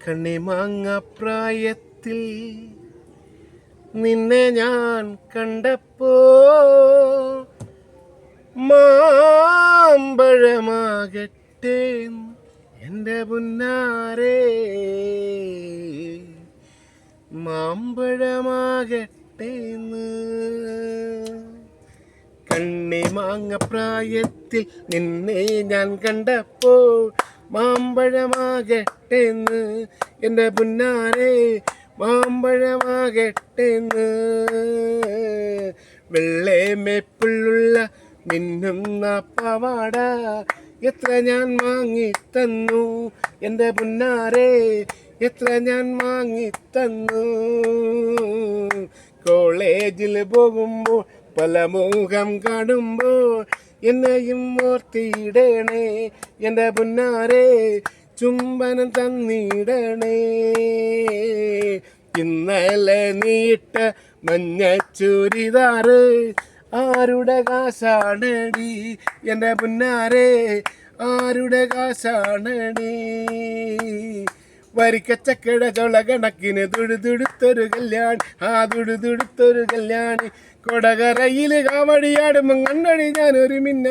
കണ്ണിമാങ്ങ പ്രായത്തിൽ നിന്നെ ഞാൻ കണ്ടപ്പോ മാമ്പഴമാകട്ടെ എന്റെ പുന്നാരേ. മാമ്പഴമാകട്ടെ കണ്ണി മാങ്ങ പ്രായത്തിൽ നിന്നെ ഞാൻ കണ്ടപ്പോൾ മാമ്പഴമാകട്ടെന്ന്. എന്റെ പുന്നാരെ മാമ്പഴമാകട്ടെന്ന്. വെള്ളേമെപ്പുള്ള മിന്നുന്ന പവാട എത്ര ഞാൻ വാങ്ങി തന്നു എന്റെ പുന്നാരെ എത്ര ഞാൻ വാങ്ങി തന്നു കോളേജിൽ പോകുമ്പോൾ പല മുഖം കാണുമ്പോൾ എന്നെയും ഓർത്തിയിടണേ. എന്റെ പുന്നാരെ ചുംബനം തന്നിടണേ. ഇന്നലെ നീട്ട മഞ്ഞ ചുരിദാറ് ആരുടെ കാശാണടി? എന്റെ പുന്നാരെ ആരുടെ കാശാണടി? വരിക്കച്ചക്കട കിഴകള കണക്കിന് തുടുതുടുത്തൊരു കല്യാണി ആ തുടുതുടുത്തൊരു കല്യാണി. കൊടകരയിൽ കാവടിയാടുമ്പം കണ്ടടി ഞാനൊരു മിന്ന